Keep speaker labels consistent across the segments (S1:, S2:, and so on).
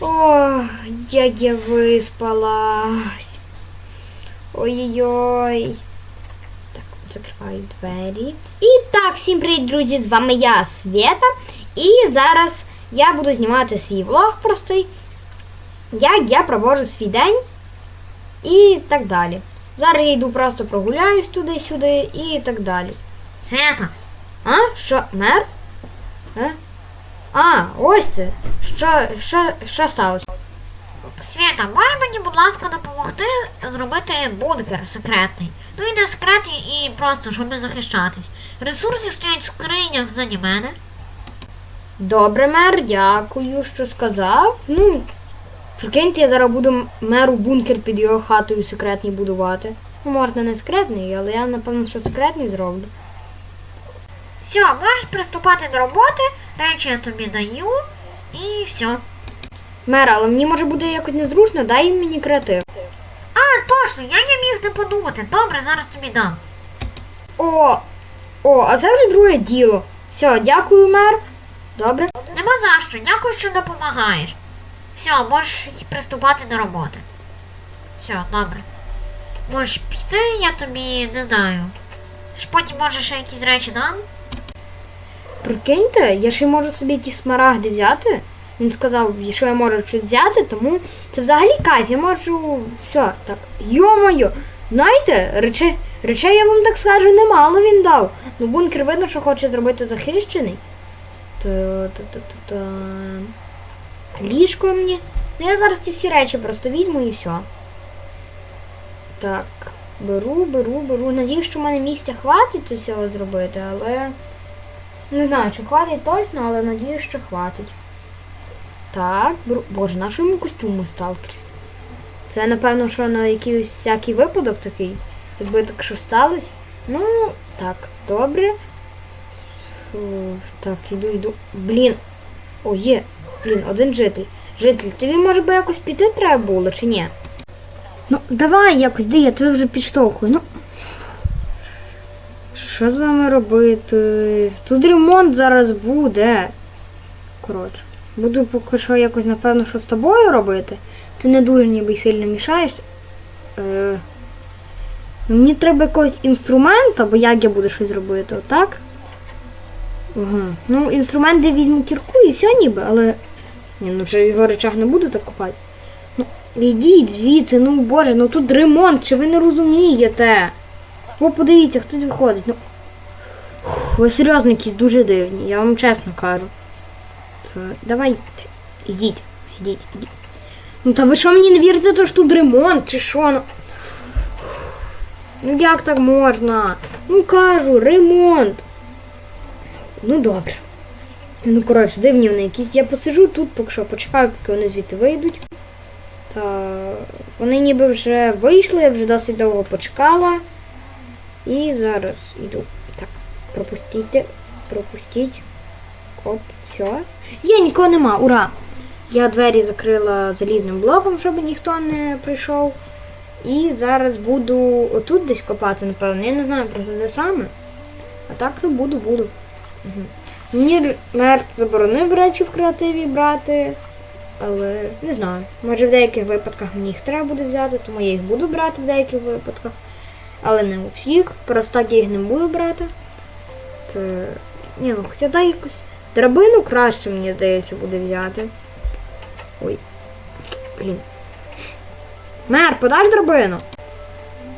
S1: О, як я виспалась. Ой-ой-ой. Так, закриваю двері. І так, всім привіт, друзі! З вами я, Свята. І зараз я буду знімати свій влог простий, як я проводжу свій день і так далі. Зараз я йду просто прогуляюсь туди-сюди і так далі. Свята! А? Що, мер? А? А, ось це. Що, що, що сталося?
S2: Свята, можеш мені, будь ласка, допомогти зробити бункер секретний? Ну і не секретний, і просто, щоб не захищатись. Ресурси стоять в скринях заді мене.
S1: Добре, мер, дякую, що сказав. Ну, прикиньте, я зараз буду меру бункер під його хатою секретний будувати. Ну, можна не секретний, але я напевно, що секретний зроблю.
S2: Все, можеш приступати до роботи, речі я тобі даю, і все.
S1: Мер, але мені може буде якось незручно, дай мені креатив.
S2: А, точно, я не міг не подумати. Добре, зараз тобі дам.
S1: О! О, а це вже друге діло. Все, дякую, мер. Добре.
S2: Нема за що, дякую, що допомагаєш. Все, можеш приступати до роботи. Все, добре. Можеш піти, я тобі не. Ж Потім може ще якісь речі дам.
S1: Прикиньте, я ще можу собі ті смарагди взяти. Він сказав, що я можу щось взяти, тому це взагалі кайф. Я можу. Все, так. Йо-моє! Знаєте, речей, речей я вам так скажу, немало він дав. Ну, бункер видно, що хоче зробити захищений. Та-та-та-та-та. Ліжко мені. Ну я зараз ці всі речі просто візьму і все. Так, беру, беру, беру. Надіюсь, що в мене місця хватить це всього зробити, але. Не знаю, чи хватить точно, але надію, що хватить. Так. Боже, на що йому костюми сталкерс? Це, напевно, що на якийсь всякий випадок такий. Якби так що сталося. Ну, так, добре. Фу, так, іду, йду. Блін. О, є. Блін, один житель. Житель, тобі може би якось піти треба було, чи ні? Ну, давай якось, де я тебе вже підштовхую. Ну. Що з вами робити? Тут ремонт зараз буде. Коротше, буду поки що якось, напевно, що з тобою робити. Ти не дуже ніби сильно мішаєшся. Е, мені треба якогось інструмента, бо як я буду щось робити, отак? Угу. Ну, інструмент я візьму кірку і все ніби, але. Ні, ну вже його речах не буду так копати. Ну, ідіть звідси, ну боже, ну тут ремонт, чи ви не розумієте? О, подивіться, хтось виходить. Ну, ви серйозно якісь дуже дивні, я вам чесно кажу. Та, давайте, ідіть, ідіть, ідіть. Ну та ви що мені не вірите, то ж тут ремонт, чи що? Ну, ну як так можна? Ну кажу, ремонт. Ну добре. Ну, коротше, дивні вони якісь. Я посижу тут, поки що почекаю, поки вони звідти вийдуть. Та вони ніби вже вийшли, я вже досить довго почекала. І зараз йду. Так, пропустіть, пропустіть. Оп, все. Є, нікого нема, ура! Я двері закрила залізним блоком, щоб ніхто не прийшов. І зараз буду отут десь копати, напевно. Я не знаю просто де саме. А так то буду, буду. Угу. Мені мерт заборонив речі в креативі брати. Але не знаю. Може в деяких випадках мені їх треба буде взяти, тому я їх буду брати в деяких випадках. Але не у всіх. Просто так я їх не буду брати. Це... Ні, ну хоча дай якусь. Драбину краще, мені здається, буде взяти. Ой. Блін. Мер, подаш драбину?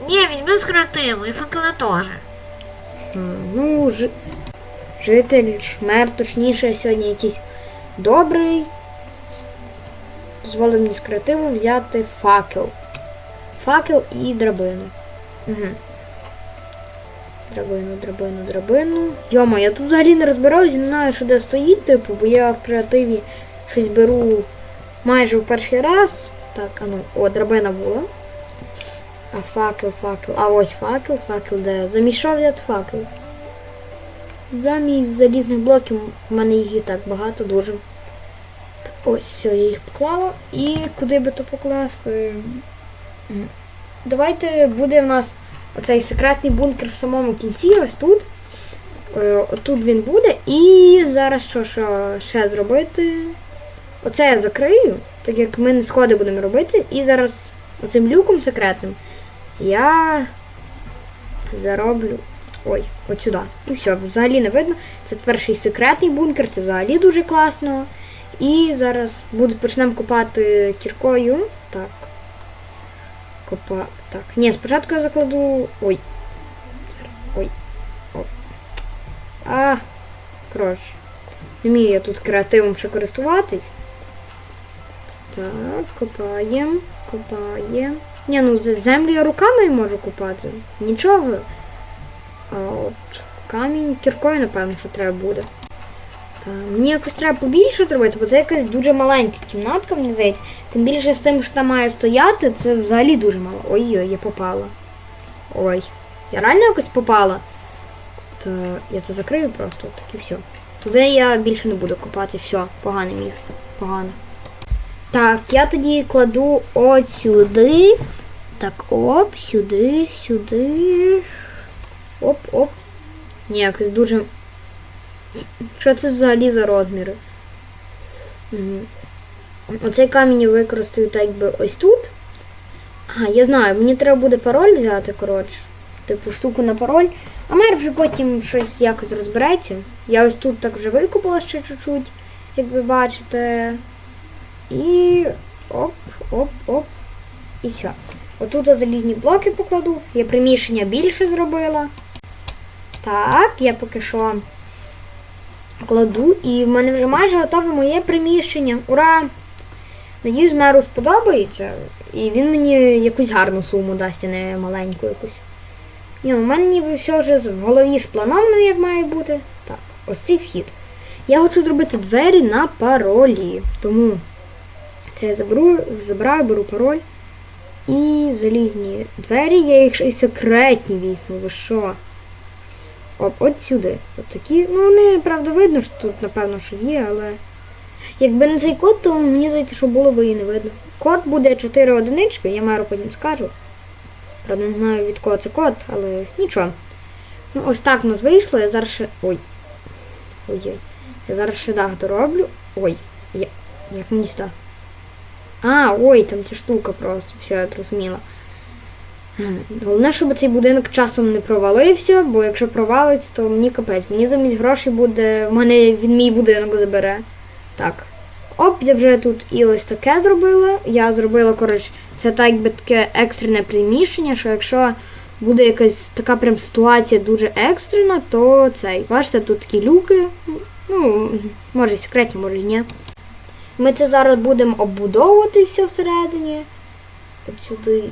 S2: Ні, візьми з креативу і факели теж.
S1: Ну, жи... житель, мер, точніше, сьогодні якийсь добрий. Дозволив мені з креативу взяти факел. Факел і драбину. Угу. Драбину, драбину, драбину. Йома, я тут взагалі не розбираюся, не знаю, що де стоїть, типу, бо я в креативі щось беру майже в перший раз. Так, а ну, о, драбина була. А факел, факел. А ось факел, факел де. Замішав взяти факел. Замість залізних блоків в мене їх і так багато дуже. Ось, все, я їх поклала. І куди би то покласти? Давайте буде в нас оцей секретний бункер в самому кінці, ось тут. Е, Тут він буде. І зараз що, що ще зробити? оце я закрию, так як ми не сходи будемо робити. І зараз оцим люком секретним я зароблю. Ой, от сюди. І все, взагалі не видно. Це перший секретний бункер, це взагалі дуже класно. І зараз буде, почнемо копати кіркою. Так. Копа. Так. Ні, спочатку я закладу. Ой. Ой. О. А. Коротше. Не вмію я тут креативом ще користуватись. Так, копаємо, копаємо. Ні, ну землю я руками можу копати. Нічого. А от камінь кіркою, напевно, що треба буде. Та, мені якось треба побільше зробити, бо це якась дуже маленька кімнатка, мені здається. Тим більше з тим, що там має стояти, це взагалі дуже мало. Ой-ой, я попала. Ой. Я реально якось попала. Та я це закрию просто, так і все. Туди я більше не буду копати, все, погане місце. Погане. Так, я тоді кладу от сюди. Так, оп, сюди, сюди. Оп, оп. Ні, якось дуже. Що це взагалі за розміри? Оцей камінь я використаю так якби ось тут. А, я знаю, мені треба буде пароль взяти, коротше. Типу штуку на пароль. А мер вже потім щось якось розбереться. Я ось тут так вже викупила ще чуть-чуть, як ви бачите. І оп, оп, оп. І все. Отут я залізні блоки покладу. Я приміщення більше зробила. Так, я поки що кладу. І в мене вже майже готове моє приміщення. Ура! Надіюсь, меру сподобається. І він мені якусь гарну суму дасть, а не маленьку якусь. Ні, у мене ніби все вже в голові сплановано, як має бути. Так, ось цей вхід. Я хочу зробити двері на паролі. Тому це я заберу, забираю, беру пароль. І залізні двері, я їх ще й секретні візьму, ви що? Оп, от сюди. От такі. Ну, вони, правда, видно, що тут, напевно, щось є, але. Якби не цей код, то мені здається, що було би і не видно. Код буде 4 одинички, я меру потім скажу. Правда, не знаю від кого це код, але нічого. Ну, ось так в нас вийшло, я зараз ще. Ой. Ой-ой. Я зараз ще дах дороблю. Ой, я... як мені став? А, ой, там ця штука просто, все, я зрозуміла. Головне, щоб цей будинок часом не провалився, бо якщо провалиться, то мені капець. Мені замість грошей буде. В мене він мій будинок забере. Так. Оп, я вже тут і ось таке зробила. Я зробила, коротше, це так якби таке екстрене приміщення, що якщо буде якась така прям ситуація дуже екстрена, то цей. Бачите, тут такі люки. Ну, може секретні, може ні. Ми це зараз будемо оббудовувати все всередині. От сюди.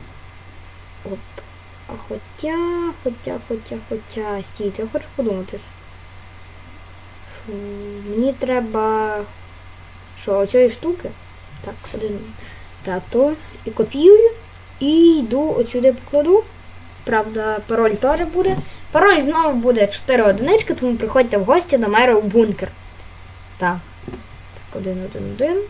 S1: Хоча, хоча, хоча, хоча. Стійте, я хочу подумати. Фу, мені треба. Що, оцієї штуки? Так, один. Та то. І копіюю. І йду от сюди покладу. Правда, пароль теж буде. Пароль знову буде 4 одинички, тому приходьте в гості до мера у бункер. Так. Так, один, один, один.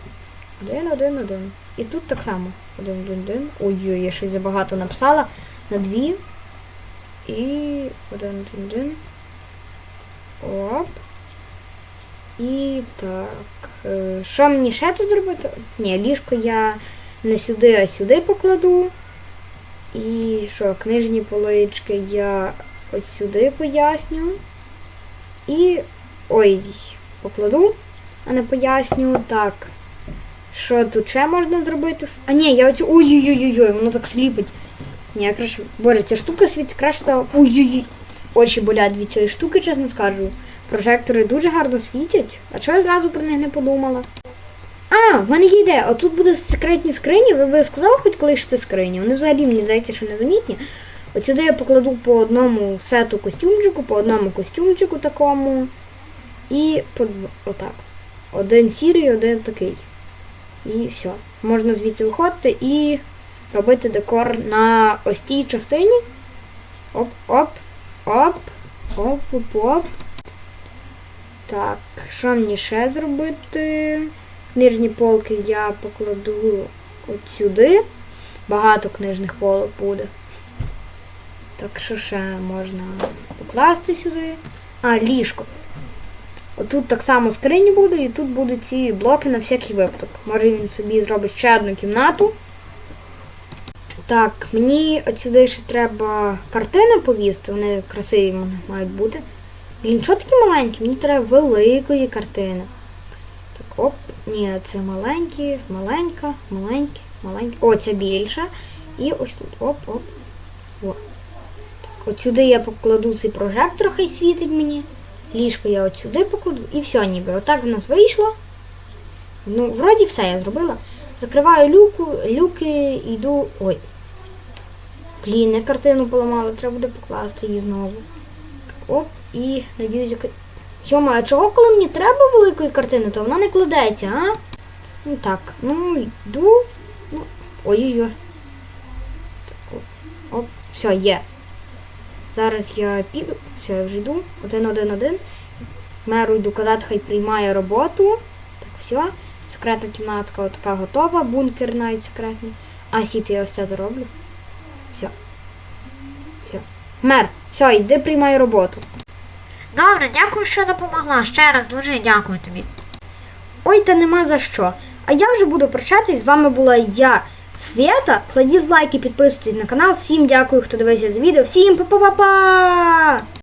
S1: Один, один, один. І тут так само. Один, один, один. Ой-ой, я щось забагато написала. На дві. І один, один, один. Оп. І так. е, Що мені ще тут зробити? Ні, ліжко я не сюди, а сюди покладу. І що, книжні полички я ось сюди поясню. І. Ой, покладу, а не поясню. Так. Що тут ще можна зробити? А ні, я оцю. Ой-ой-ой-ой, воно так сліпить. Ні, краще. Боже, ця штука світить краще. Ой-ой-ой. Очі болять від цієї штуки, чесно скажу. Прожектори дуже гарно світять. А чого я зразу про них не подумала? А, в мене є ідея. Отут буде секретні скрині. Ви б сказали хоч коли що це скрині? Вони взагалі мені здається, що незамітні. От сюди я покладу по одному сету костюмчику, по одному костюмчику такому. І по отак. Один сірий, один такий. І все. Можна звідси виходити і робити декор на ось тій частині. Оп, оп, оп, оп, оп, оп. Так, що мені ще зробити? Книжні полки я покладу от сюди. Багато книжних полок буде. Так, що ще можна покласти сюди? А, ліжко. Отут так само скрині буде, і тут будуть ці блоки на всякий випадок. Може він собі зробить ще одну кімнату. Так, мені от сюди ще треба картини повісти, вони красиві мають бути. Блін, що такі маленькі? Мені треба великої картини. Так, оп, ні, це маленькі, маленька, маленькі, маленькі. О, ця більша. І ось тут. Оп, оп. О. Так, от сюди я покладу цей прожектор, хай світить мені. Ліжко я от сюди покладу. І все ніби. Отак в нас вийшло. Ну, вроді все я зробила. Закриваю люку, люки, йду. Ой. Блін, я картину поламала, треба буде покласти її знову. Оп, і надіюсь, яка. Йома, а чого, коли мені треба великої картини, то вона не кладеться, а? Ну так, ну йду. Ну, ой-ой-ой. Оп, оп, все, є. Зараз я піду. Все, я вже йду. Один, один, один. Меру йду казати, хай приймає роботу. Так, все. Секретна кімнатка така готова, бункер навіть секретний. А сіти я ось це зроблю. Все. Все. Мер, все, йди приймай роботу.
S2: Добре, дякую, що допомогла. Ще раз дуже дякую тобі.
S1: Ой, та нема за що. А я вже буду прощатись. З вами була я, Свята. Кладіть лайки, підписуйтесь на канал. Всім дякую, хто дивився це відео. Всім па-па-па-па!